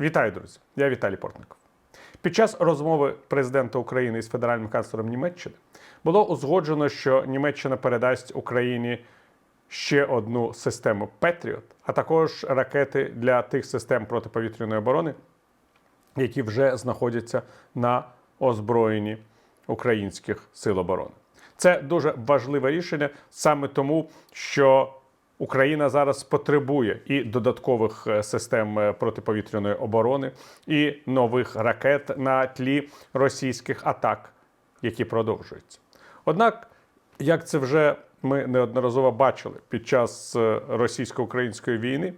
Вітаю, друзі! Я Віталій Портников. Під час розмови президента України із федеральним канцлером Німеччини було узгоджено, що Німеччина передасть Україні ще одну систему Петріот, а також ракети для тих систем протиповітряної оборони, які вже знаходяться на озброєнні українських сил оборони. Це дуже важливе рішення саме тому, що Україна зараз потребує і додаткових е, систем е, протиповітряної оборони, і нових ракет на тлі російських атак, які продовжуються. Однак, як це вже ми неодноразово бачили під час е, російсько-української війни,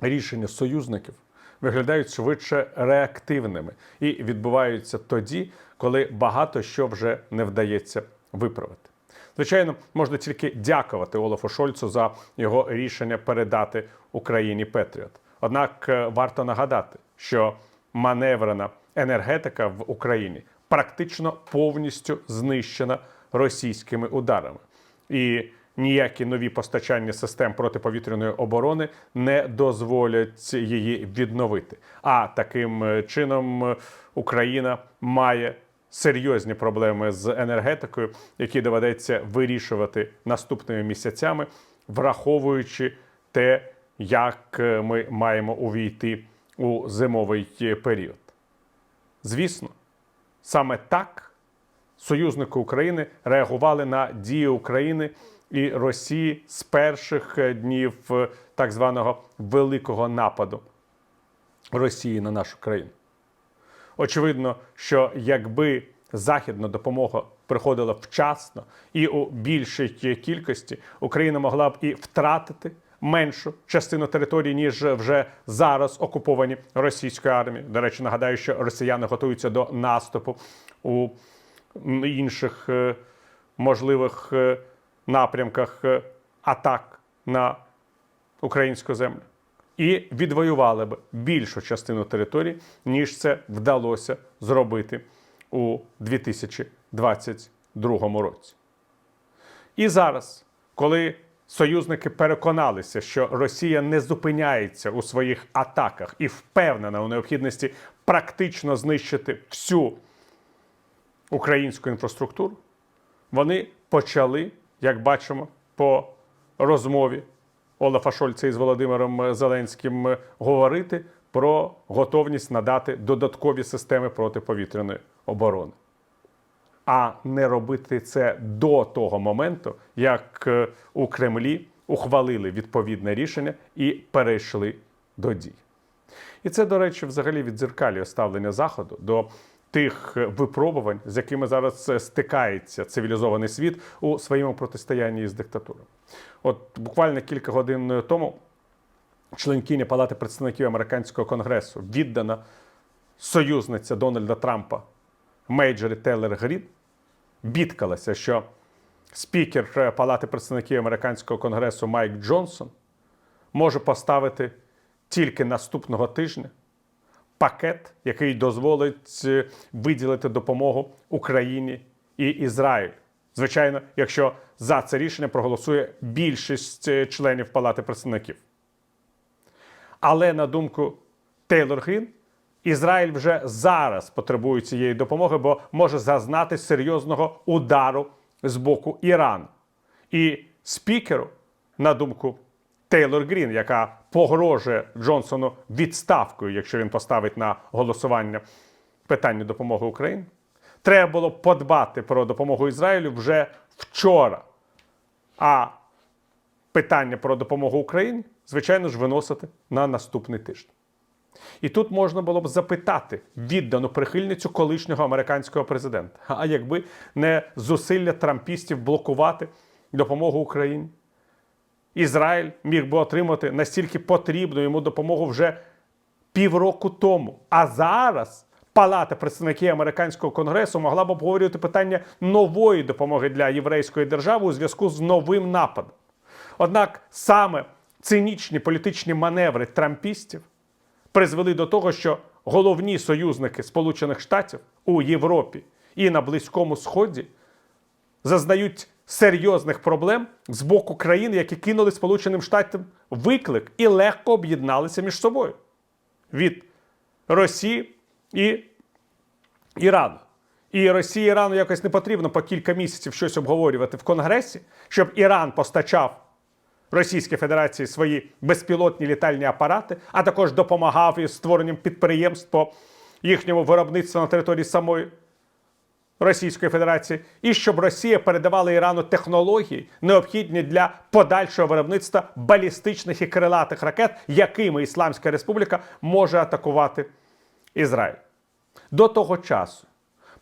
рішення союзників виглядають швидше реактивними і відбуваються тоді, коли багато що вже не вдається виправити. Звичайно, можна тільки дякувати Олафу Шольцу за його рішення передати Україні Петріот. Однак е, варто нагадати, що маневрена енергетика в Україні практично повністю знищена російськими ударами. І ніякі нові постачання систем протиповітряної оборони не дозволять її відновити. А таким е, чином е, Україна має серйозні проблеми з енергетикою, які доведеться вирішувати наступними місяцями, враховуючи те, як е, ми маємо увійти у зимовий е, період. Звісно, саме так союзники України реагували на дії України і Росії з перших е, днів так званого великого нападу Росії на нашу країну. Очевидно, що якби західна допомога приходила вчасно і у більшій кількості, Україна могла б і втратити меншу частину території, ніж вже зараз окуповані російською армією. До речі, нагадаю, що росіяни готуються до наступу у інших е, можливих е, напрямках е, атак на українську землю і відвоювали б більшу частину території, ніж це вдалося зробити у 2022 році. І зараз, коли союзники переконалися, що Росія не зупиняється у своїх атаках і впевнена у необхідності практично знищити всю українську інфраструктуру, вони почали, як бачимо, по розмові Олафа Шольца із Володимиром Зеленським говорити про готовність надати додаткові системи протиповітряної оборони, а не робити це до того моменту, як е, у Кремлі ухвалили відповідне рішення і перейшли до дій. І це, до речі, взагалі відзеркалює ставлення Заходу до тих випробувань, з якими зараз стикається цивілізований світ у своєму протистоянні з диктатурою. От буквально кілька годин тому членкиня Палати представників американського конгресу віддана союзниця Дональда Трампа Мейджорі Тейлор Грін бідкалася, що спікер Палати представників американського конгресу Майк Джонсон може поставити тільки наступного тижня пакет, який дозволить е, виділити допомогу Україні і Ізраїлю. Звичайно, якщо за це рішення проголосує більшість е, членів Палати представників. Але на думку Тейлор Грін, Ізраїль вже зараз потребує цієї допомоги, бо може зазнати серйозного удару з боку Ірану. І спікеру, на думку Тейлор Грін, яка погрожує Джонсону відставкою, якщо він поставить на голосування питання допомоги Україні, треба було подбати про допомогу Ізраїлю вже вчора. А питання про допомогу Україні, звичайно ж, виносити на наступний тиждень. І тут можна було б запитати віддану прихильницю колишнього американського президента. А якби не зусилля трампістів блокувати допомогу Україні? Ізраїль міг би отримати настільки потрібну йому допомогу вже півроку тому. А зараз Палата представників американського конгресу могла б обговорювати питання нової допомоги для єврейської держави у зв'язку з новим нападом. Однак саме цинічні політичні маневри трампістів призвели до того, що головні союзники Сполучених Штатів у Європі і на Близькому Сході зазнають серйозних проблем з боку країн, які кинули Сполученим Штатам виклик і легко об'єдналися між собою. від Росії і Ірану. І Росії і Ірану якось не потрібно по кілька місяців щось обговорювати в Конгресі, щоб Іран постачав Російській Федерації свої безпілотні літальні апарати, а також допомагав із створенням підприємств по їхньому виробництву на території самої Російської Федерації, і щоб Росія передавала Ірану технології, необхідні для подальшого виробництва балістичних і крилатих ракет, якими Ісламська Республіка може атакувати Ізраїль. До того часу,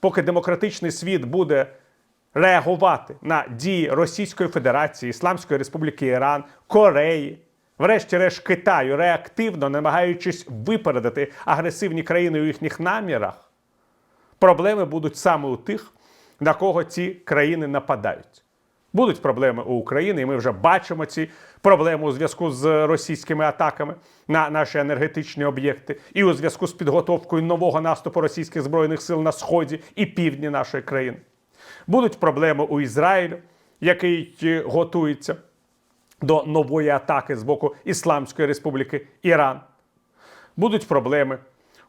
поки демократичний світ буде реагувати на дії Російської Федерації, Ісламської Республіки Іран, Кореї, врешті-решт Китаю, реактивно намагаючись випередити агресивні країни у їхніх намірах, проблеми будуть саме у тих, на кого ці країни нападають. Будуть проблеми у України, і ми вже бачимо ці проблеми у зв'язку з російськими атаками на наші енергетичні об'єкти, і у зв'язку з підготовкою нового наступу російських збройних сил на сході і півдні нашої країни. Будуть проблеми у Ізраїлю, який е, готується до нової атаки з боку Ісламської Республіки Іран будуть проблеми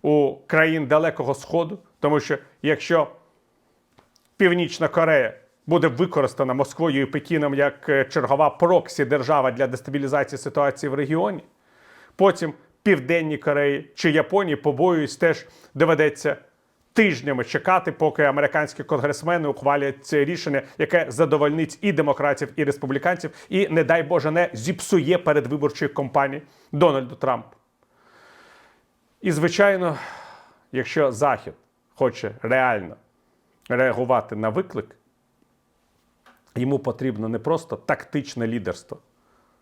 у країн Далекого Сходу, тому що якщо Північна Корея буде використана Москвою і Пекіном як е, чергова проксі держава для дестабілізації ситуації в регіоні, потім Південній Кореї чи Японії, побоююсь, теж доведеться тижнями чекати, поки американські конгресмени ухвалять це рішення, яке задовольнить і демократів, і республіканців, і, не дай Боже, не зіпсує передвиборчої кампанії Дональду Трампу. І, звичайно, якщо Захід хоче реально реагувати на виклик, йому потрібно не просто тактичне лідерство,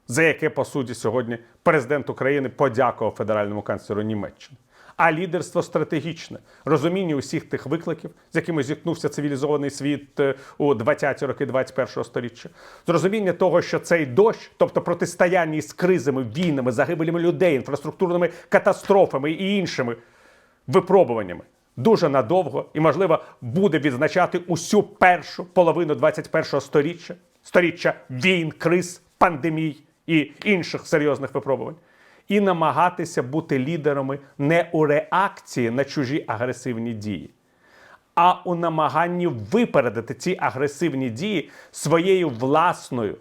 за яке, по суті, сьогодні президент України подякував федеральному канцлеру Німеччини, а лідерство стратегічне, розуміння усіх тих викликів, з якими зіткнувся цивілізований світ е, у 20-ті роки 21-го століття, зрозуміння того, що цей дощ, тобто протистояння із кризами, війнами, загибелями людей, інфраструктурними катастрофами і іншими випробуваннями. Дуже надовго і, можливо, буде відзначати усю першу половину 21-го сторіччя, сторіччя війн, криз, пандемій і інших серйозних випробувань, і намагатися бути лідерами не у реакції на чужі агресивні дії, а у намаганні випередити ці агресивні дії своєю власною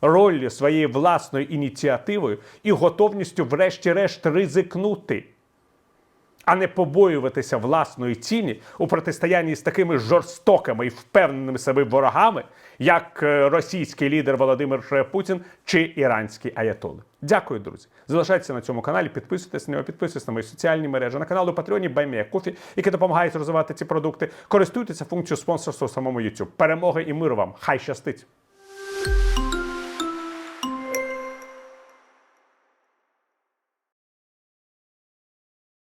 роллю, своєю власною ініціативою і готовністю, врешті-решт, ризикнути а не побоюватися власної ціні у протистоянні з такими жорстокими і впевненими себе ворогами, як е, російський лідер Володимир Путін чи іранський аятоли. Дякую, друзі. Залишайтеся на цьому каналі, підписуйтесь на нього, підписуйтесь на мої соціальні мережі, на канал у Патреоні Баймія Кофі, які допомагають розвивати ці продукти. Користуйтеся функцією спонсорства у самому YouTube. Перемоги і миру вам! Хай щастить!